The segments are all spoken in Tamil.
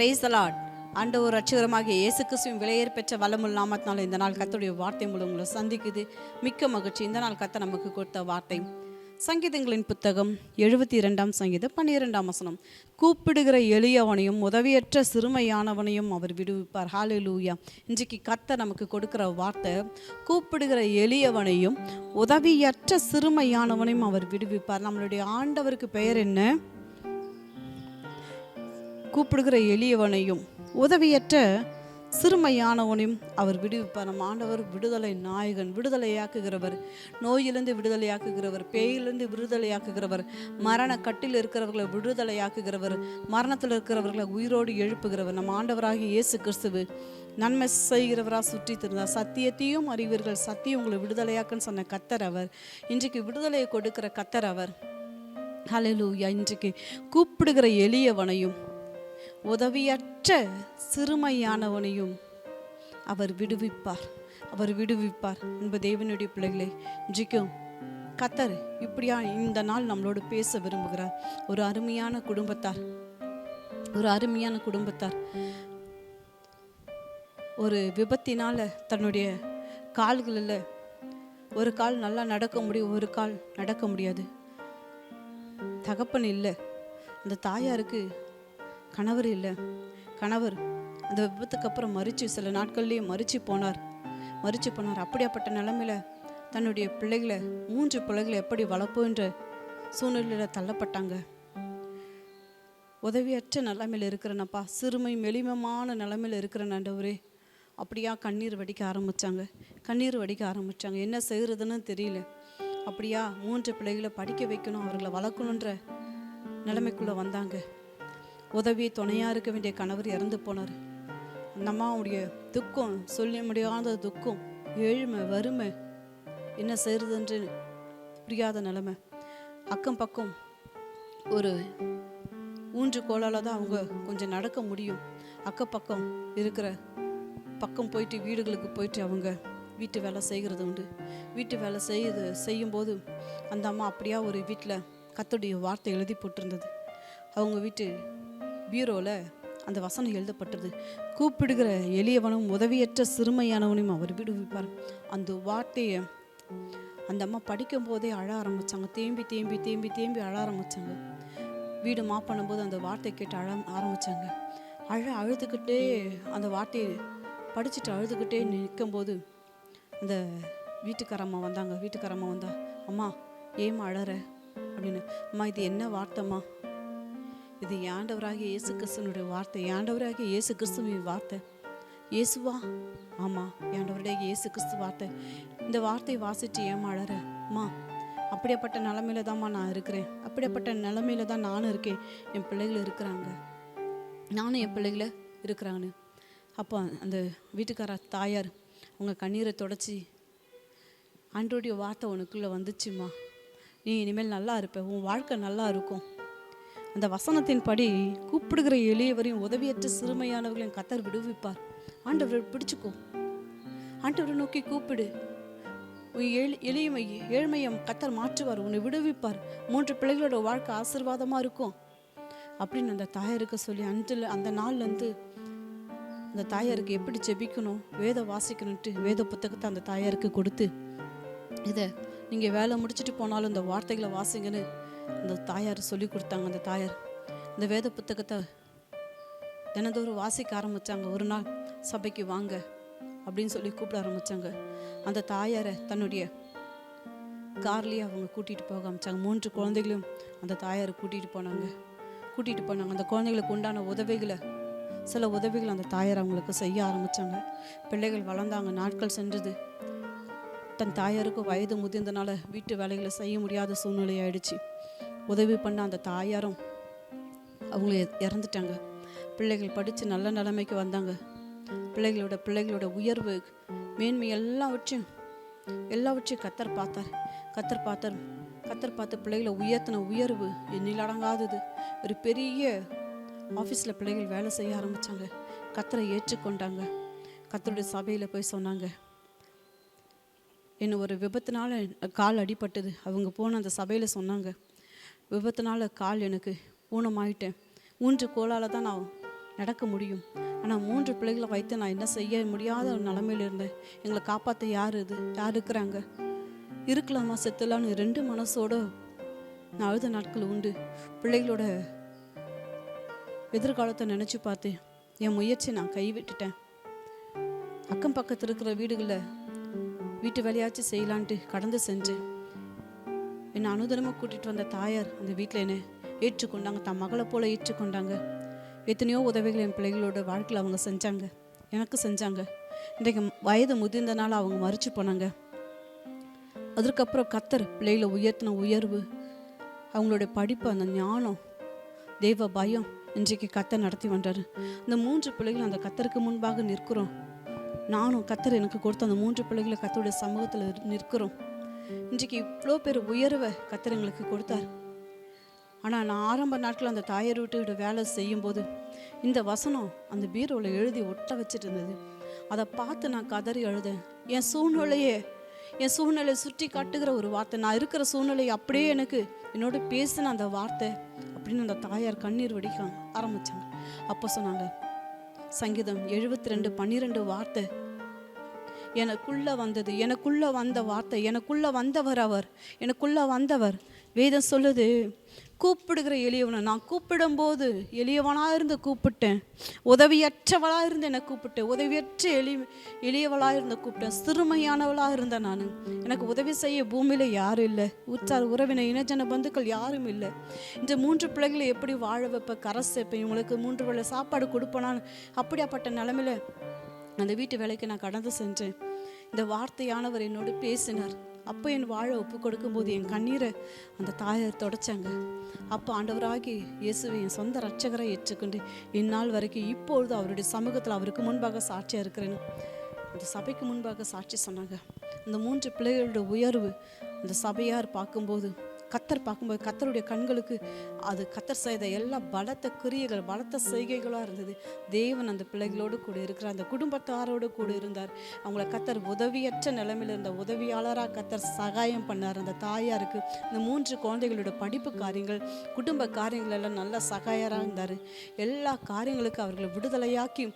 பிரைஸ் தலாட் ஒரு ரட்சகரமாகிய இயேசு கிறிஸ்துவின் விலையேற் பெற்ற வல்லமுள்ள நாமத்தினால இந்த நாள் கத்துடைய வார்த்தை மூலம் உங்களை சந்திக்குது. மிக்க மகிழ்ச்சி. இந்த நாள் கத்த நமக்கு கொடுத்த வார்த்தை. சங்கீதங்களின் புத்தகம் எழுபத்தி இரண்டாம் சங்கீதம் பன்னிரெண்டாம் வசனம். கூப்பிடுகிற எளியவனையும் உதவியற்ற சிறுமையானவனையும் அவர் விடுவிப்பார். ஹalleluya இன்றைக்கு கத்த நமக்கு கொடுக்குற வார்த்தை கூப்பிடுகிற எளியவனையும் உதவியற்ற சிறுமையானவனையும் அவர் விடுவிப்பார். நம்மளுடைய ஆண்டவருக்கு பெயர் என்ன? கூப்பிடுகிற எளியவனையும் உதவியற்ற சிறுமையானவனையும் அவர் விடுவிப்பார். நம்ம ஆண்டவர் விடுதலை நாயகன் விடுதலையாக்குகிறவர் நோயிலிருந்து விடுதலையாக்குகிறவர் பேயிலிருந்து விடுதலையாக்குகிறவர் மரண கட்டில் இருக்கிறவர்களை விடுதலையாக்குகிறவர் மரணத்தில் இருக்கிறவர்களை உயிரோடு எழுப்புகிறவர். நம்ம ஆண்டவராகிய இயேசு கிறிஸ்துவு நன்மை செய்கிறவராக சுற்றி திருந்தார் சத்தியத்தையும் அறிவீர்கள். சத்தியம் உங்களை விடுதலையாக்குன்னு சொன்ன கத்தர் அவர். இன்றைக்கு விடுதலையை கொடுக்கிற கத்தர் அவர். ஹலலூயா இன்றைக்கு கூப்பிடுகிற எளியவனையும் உதவியற்ற சிறுமையானவனையும் அவர் விடுவிப்பார். அவர் விடுவிப்பார். என்ப தேவனுடைய பிள்ளைகளை இன்றைக்கும் கத்தர் இப்படியா இந்த நாள் நம்மளோடு பேச விரும்புகிறார். ஒரு அருமையான குடும்பத்தார். ஒரு அருமையான குடும்பத்தார். ஒரு விபத்தினால தன்னுடைய கால்களில் ஒரு கால் நல்லா நடக்க முடியும் ஒரு கால் நடக்க முடியாது. தகப்பன் இல்லை. அந்த தாயாருக்கு கணவர் இல்லை. கணவர் அந்த விபத்துக்கு அப்புறம் மறிச்சு சில நாட்கள்லேயே மறிச்சு போனார். மறிச்சு போனார். அப்படியாப்பட்ட நிலமையில தன்னுடைய பிள்ளைகளை மூன்று பிள்ளைகளை எப்படி வளர்ப்புன்ற சூழ்நிலையில் தள்ளப்பட்டாங்க. உதவியற்ற நிலமையில் இருக்கிறனப்பா. சிறுமை மெலிமமான நிலமையில் இருக்கிறேன் ஆண்டவரே. அப்படியா கண்ணீர் வடிக்க ஆரம்பித்தாங்க கண்ணீர் வடிக்க ஆரம்பிச்சாங்க. என்ன செய்கிறதுன்னு தெரியல. அப்படியா மூன்று பிள்ளைகளை படிக்க வைக்கணும் அவர்களை வளர்க்கணுன்ற நிலைமைக்குள்ளே வந்தாங்க. உதவி துணையாக இருக்க வேண்டிய கணவர் இறந்து போனார். அந்த அம்மாவுடைய துக்கம் சொல்ல முடியாத துக்கம் ஏழ்மை வறுமை என்ன செய்கிறதுன்று புரியாத நிலைமை. அக்கம் பக்கம் ஒரு ஊன்று கோலால் தான் அவங்க கொஞ்சம் நடக்க முடியும். அக்கப்பக்கம் இருக்கிற பக்கம் போயிட்டு வீடுகளுக்கு போயிட்டு அவங்க வீட்டு வேலை செய்கிறது உண்டு. வீட்டு வேலை செய்யுது செய்யும்போது அந்த அம்மா அப்படியா ஒரு வீட்டில் கத்துடைய வார்த்தை எழுதி போட்டிருந்தது. அவங்க வீட்டு பீரோவில் அந்த வசனம் எழுதப்பட்டது. கூப்பிடுகிற எளியவனும் உதவியற்ற சிறுமையானவனையும் அவர் விடுவிப்பார். அந்த வார்த்தையை அந்த அம்மா படிக்கும் போதே அழ ஆரம்பித்தாங்க தேம்பி தேம்பி தேம்பி தேம்பி அழ ஆரம்பித்தாங்க வீடு மாப் பண்ணும்போது அந்த வார்த்தை கேட்டு அழ ஆரம்பித்தாங்க அழ அழுதுகிட்டே அந்த வார்த்தையை படிச்சுட்டு அழுதுகிட்டே நிற்கும்போது அந்த வீட்டுக்காரம்மா வந்தாங்க. வீட்டுக்காரம்மா வந்தா அம்மா ஏம்மா அழற? அப்படின்னு அம்மா இது என்ன வார்த்தைம்மா? இது ஆண்டவராகிய இயேசு கிறிஸ்தனுடைய வார்த்தை. ஆண்டவராகிய இயேசு கிறிஸ்துவின் வார்த்தை. இயேசுவா? ஆமாம் ஆண்டவருடைய இயேசு கிறிஸ்து வார்த்தை. இந்த வார்த்தையை வாசித்து ஏமாளற. அம்மா அப்படியாப்பட்ட நிலமையில தான்மா நான் இருக்கிறேன். அப்படியாப்பட்ட நிலமையில தான் நானும் இருக்கேன். என் பிள்ளைகள் இருக்கிறாங்க. நானும் என் பிள்ளைகள இருக்கிறாங்கன்னு அப்போ அந்த வீட்டுக்கார தாயார் அவங்க கண்ணீரை தொடச்சி ஆண்டோடைய வார்த்தை உனக்குள்ளே வந்துச்சுமா. நீ இனிமேல் நல்லா இருப்ப. உன் வாழ்க்கை நல்லா இருக்கும். அந்த வசனத்தின் படி கூப்பிடுகிற எளியவரையும் உதவியற்ற சிறுமையானவர்களையும் கத்தர் விடுவிப்பார். ஆண்டவரை பிடிச்சுக்கோ. ஆண்டவரை நோக்கி கூப்பிடு. உன் எளி எளியமை ஏழ்மையம் கத்தர் மாற்றுவார் உன்னை விடுவிப்பார். மூன்று பிள்ளைகளோட வாழ்க்கை ஆசீர்வாதமாக இருக்கும். அப்படின்னு அந்த தாயாருக்கு சொல்லி அன்றில் அந்த நாள்லேருந்து அந்த தாயாருக்கு எப்படி ஜெபிக்கணும் வேத வாசிக்கணுன்ட்டு வேத புத்தகத்தை அந்த தாயாருக்கு கொடுத்து இதை நீங்கள் வேலை முடிச்சுட்டு போனாலும் இந்த வார்த்தைகளை வாசிங்கன்னு அந்த தாயார் சொல்லி கொடுத்தாங்க அந்த தாயார். இந்த வேத புத்தகத்தை தினந்தோறும் வாசிக்க ஆரம்பித்தாங்க ஒரு நாள் சபைக்கு வாங்க அப்படின்னு சொல்லி கூப்பிட ஆரம்பித்தாங்க அந்த தாயாரை தன்னுடைய கார்லேயே அவங்க கூட்டிகிட்டு போக ஆரம்பித்தாங்க மூன்று குழந்தைகளையும் அந்த தாயாரை கூட்டிகிட்டு போனாங்க. கூட்டிகிட்டு போனாங்க. அந்த குழந்தைகளுக்கு உண்டான உதவிகளை சில உதவிகள் அந்த தாயார் அவங்களுக்கு செய்ய ஆரம்பித்தாங்க பிள்ளைகள் வளர்ந்தாங்க. நாட்கள் சென்றது. தன் தாயாருக்கு வயது முதிர்ந்தனால வீட்டு வேலைகளை செய்ய முடியாத சூழ்நிலை ஆயிடுச்சு. உதவி பண்ண அந்த தாயாரும் அவங்க இறந்துட்டாங்க. பிள்ளைகள் படித்து நல்ல நிலைமைக்கு வந்தாங்க. பிள்ளைகளோட பிள்ளைகளோட உயர்வு மேன்மை எல்லாவற்றையும் எல்லாவற்றையும் கத்தர் பார்த்தார். கத்தர் பார்த்தார் கத்தர் பார்த்து பிள்ளைகளை உயர்த்தின உயர்வு எண்ணில் அடங்காதது. ஒரு பெரிய ஆஃபீஸில் பிள்ளைகள் வேலை செய்ய ஆரம்பித்தாங்க கத்தரை ஏற்றுக்கொண்டாங்க. கத்தருடைய சபையில் போய் சொன்னாங்க. என்ன ஒரு விபத்தினால கால் அடிபட்டது. அவங்க போன அந்த சபையில் சொன்னாங்க. விபத்துனால கால் எனக்கு ஊனமாயிட்டேன். மூன்று கோலால் தான் நான் நடக்க முடியும். ஆனால் மூன்று பிள்ளைகளை வைத்து நான் என்ன செய்ய முடியாத ஒரு நிலமையில இருந்தேன். எங்களை காப்பாற்ற யார் இது? யார் இருக்கிறாங்க? இருக்கலாமா செத்துலான்னு ரெண்டு மனசோட நான் அழுத நாட்கள் உண்டு. பிள்ளைகளோட எதிர்காலத்தை நினச்சி பார்த்தேன். என் முயற்சி நான் கைவிட்டுட்டேன். அக்கம் பக்கத்தில் இருக்கிற வீடுகளில் வீட்டு வேலையாச்சும் செய்யலான்ட்டு கடந்து செஞ்சேன். என்னை அனுதனமாக கூட்டிகிட்டு வந்த தாயார் அந்த வீட்டில் என்னை ஏற்றுக்கொண்டாங்க. தன் மகளை போல் ஏற்றுக்கொண்டாங்க. எத்தனையோ உதவிகள் என் பிள்ளைகளோட வாழ்க்கையில் அவங்க செஞ்சாங்க. எனக்கு செஞ்சாங்க. இன்றைக்கு வயது முதிர்ந்தனால அவங்க மறிச்சு போனாங்க. அதற்கப்புறம் கத்தர் பிள்ளைகளை உயர்த்தின உயர்வு அவங்களுடைய படிப்பு அந்த ஞானம் தெய்வ பயம் இன்றைக்கு கத்தர் நடத்தி வந்தார். இந்த மூன்று பிள்ளைகள் அந்த கத்தருக்கு முன்பாக நிற்கிறோம். நானும் கத்தர் எனக்கு கொடுத்த அந்த மூன்று பிள்ளைகளை கத்தருடைய சமூகத்தில் நிற்கிறோம். இன்றைக்கு இவ்வளோ பேர் உயர்வை கத்திரங்களுக்கு கொடுத்தார். ஆனால் நான் ஆரம்ப நாட்கள் அந்த தாயார் வீட்டு வேலை செய்யும்போது இந்த வசனம் அந்த பீரோவில் எழுதி ஒட்ட வச்சுட்டு இருந்தது. அதை பார்த்து நான் கதறி எழுதேன் என் சூழ்நிலையே என் சூழ்நிலையை சுற்றி காட்டுகிற ஒரு வார்த்தை நான் இருக்கிற சூழ்நிலையை அப்படியே எனக்கு என்னோட பேசின அந்த வார்த்தை அப்படின்னு அந்த தாயார் கண்ணீர் வடிக்க ஆரம்பித்தாங்க அப்போ சொன்னாங்க சங்கீதம் எழுபத்தி ரெண்டு பன்னிரெண்டு வார்த்தை எனக்குள்ளே வந்தது எனக்குள்ளே வந்த வார்த்தை எனக்குள்ளே வந்தவர் அவர் எனக்குள்ளே வந்தவர். வேதம் சொல்லுது கூப்பிடுகிற எளியவனை நான் கூப்பிடும்போது எளியவனாக இருந்து கூப்பிட்டேன். உதவியற்றவளாக இருந்து என்னை கூப்பிட்டேன். உதவியற்ற எளி எளியவளாக இருந்து கூப்பிட்டேன். சிறுமையானவளாக இருந்தேன் நான். எனக்கு உதவி செய்ய பூமியில் யாரும் இல்லை. உற்றார் உறவினர் இனஜன பந்துக்கள் யாரும் இல்லை. இந்த மூன்று பிள்ளைகளை எப்படி வாழ வைப்ப? கரை சேர்ப்பேன். இவங்களுக்கு மூன்று வேளை சாப்பாடு கொடுப்பேனான்னு அப்படியாப்பட்ட நிலமையில அந்த வீட்டு வேலைக்கு நான் கடந்து சென்றேன். இந்த வார்த்தையானவர் என்னோடு பேசினார். அப்போ என் வாழ ஒப்பு கொடுக்கும்போது என் கண்ணீரை அந்த தாயார் தொடச்சாங்க. அப்போ ஆண்டவராகி இயேசுவை என் சொந்த ரட்சகரை ஏற்றுக்கொண்டு இந்நாள் வரைக்கும் இப்பொழுது அவருடைய சமூகத்தில் அவருக்கு முன்பாக சாட்சியாக இருக்கிறேன். அந்த சபைக்கு முன்பாக சாட்சி சொன்னாங்க. அந்த மூன்று பிள்ளைகளோட உயர்வு அந்த சபையார் பார்க்கும்போது கத்தர் பார்க்கும்போது கத்தருடைய கண்களுக்கு அது கத்தர் செய்த எல்லா பலத்த கிரியைகள் பலத்த செய்கைகளாக இருந்தது. தேவன் அந்த பிள்ளைகளோடு கூட இருக்கிறார் அந்த குடும்பத்தாரோடு கூட இருந்தார். அவங்கள கத்தர் உதவியற்ற நிலைமையில் இருந்த உதவியாளராக கத்தர் சகாயம் பண்ணார். அந்த தாயாருக்கு இந்த மூன்று குழந்தைகளோட படிப்பு காரியங்கள் குடும்ப காரியங்கள் எல்லாம் நல்ல சகாயராக இருந்தார். எல்லா காரியங்களுக்கும் அவர்களை விடுதலையாக்கி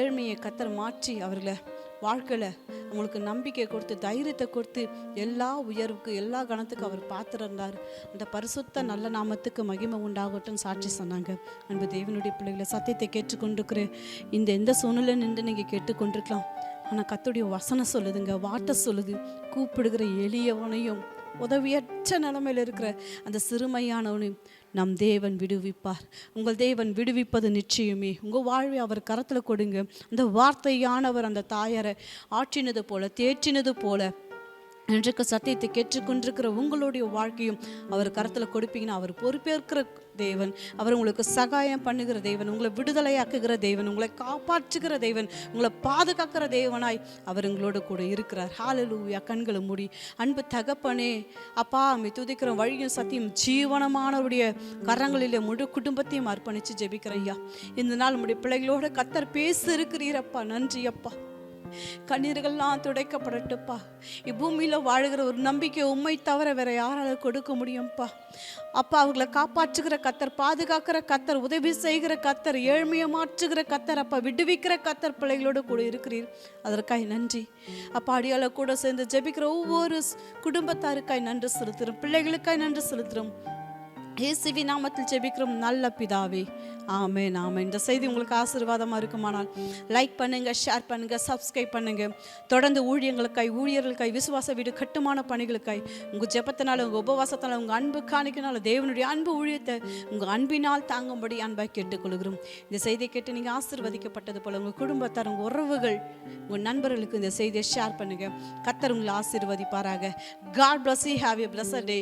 ஏழ்மையை கத்தர் மாற்றி அவர்களை வாழ்க்கையில் அவங்களுக்கு நம்பிக்கை கொடுத்து தைரியத்தை கொடுத்து எல்லா உயர்வுக்கு எல்லா கணத்துக்கும் அவர் பார்த்துருந்தார் அந்த பரிசுத்த நல்ல நாமத்துக்கு மகிமை உண்டாகட்டும் சாட்சி சொன்னாங்க. அன்பு தேவனுடைய பிள்ளைகளை சத்தியத்தை கேட்டுக்கொண்டிருக்கிறேன். இந்த எந்த சூழ்நிலை நின்று நீங்கள் கேட்டுக்கொண்டிருக்கலாம். ஆனால் கத்துடைய வசனம் சொல்லுதுங்க வார்த்தை சொல்லுது. கூப்பிடுகிற எளியவனையும் உதவியற்ற நிலைமையில் இருக்கிற அந்த சிறுமையானவனையும் நம் தேவன் விடுவிப்பார். உங்கள் தேவன் விடுவிப்பது நிச்சயமே. உங்கள் வாழ்வை அவர் கரத்தில் கொடுங்க. அந்த வார்த்தையானவர் அந்த தாயாரை ஆற்றினது போல தேற்றினது போல இன்றைக்கு சத்தியத்தை கேட்டுக்கொண்டிருக்கிற உங்களுடைய வாழ்க்கையும் அவர் கரத்தில் கொடுப்பீங்கன்னா அவர் பொறுப்பேற்கிற தேவன் அவர் உங்களுக்கு சகாயம் பண்ணுகிற தேவன் உங்களை விடுதலையாக்குகிற தேவன் உங்களை காப்பாற்றுகிற தேவன் உங்களை பாதுகாக்கிற தேவனாய் அவர் உங்களோட கூட இருக்கிறார். ஹாலலூயா கண்களை மூடி அன்பு தகப்பனே அப்பா அம்மை துதிக்கிற வழியும் சத்தியம் ஜீவனமானவருடைய கரங்களிலே முழு குடும்பத்தையும் அர்ப்பணித்து ஜெபிக்கிறேன் ஐயா. இந்த நாள் நம்முடைய பிள்ளைகளோட கத்தர் பேச இருக்கிறீரப்பா நன்றி அப்பா. கண்ணீர்கள்லாம் துடைக்கப்படட்டுப்பா இப்பூமியில் வாழ்கிற ஒரு நம்பிக்கை உண்மை தவிர வேற யாரால கொடுக்க முடியும்ப்பா. அப்பா அவங்களை காப்பாற்றுகிற கத்தர் பாதுகாக்கிற கத்தர் உதவி செய்கிற கத்தர் ஏழ்மையை மாற்றுகிற கத்தர் அப்பா விடுவிக்கிற கத்தர் பிள்ளைகளோடு கூட இருக்கிறீர். அதற்காய் நன்றி. அப்பா அடியால கூட சேர்ந்து ஜெபிக்கிற ஒவ்வொரு குடும்பத்தாருக்காய் நன்றி செலுத்துகிறோம். பிள்ளைகளுக்காய் நன்றி செலுத்துகிறோம். இயேசுவி நாமத்தில் ஜெபிக்கிறோம். நல்ல பிதாவே. ஆமே நாம இந்த செய்தி உங்களுக்கு ஆசீர்வாதமாக இருக்குமானால் லைக் பண்ணுங்கள் ஷேர் பண்ணுங்கள் சப்ஸ்கிரைப் பண்ணுங்கள் தொடர்ந்து ஊழியங்களுக்காய் ஊழியர்களுக்காய் விசுவாச வீடு கட்டுமான பணிகளுக்காய் உங்கள் ஜெபத்தினால உங்கள் உபவாசத்தினால உங்கள் அன்பு காணிக்கனால தேவனுடைய அன்பு ஊழியத்தை உங்கள் அன்பினால் தாங்கும்படி அன்பாக கேட்டுக்கொள்கிறோம். இந்த செய்தியை கேட்டு நீங்கள் ஆசீர்வதிக்கப்பட்டது போல் உங்கள் குடும்பத்தார் உங்கள் உறவுகள் உங்கள் நண்பர்களுக்கு இந்த செய்தியை ஷேர் பண்ணுங்கள் கத்தர் உங்களை ஆசீர்வதிப்பாராக. God bless you have a bless day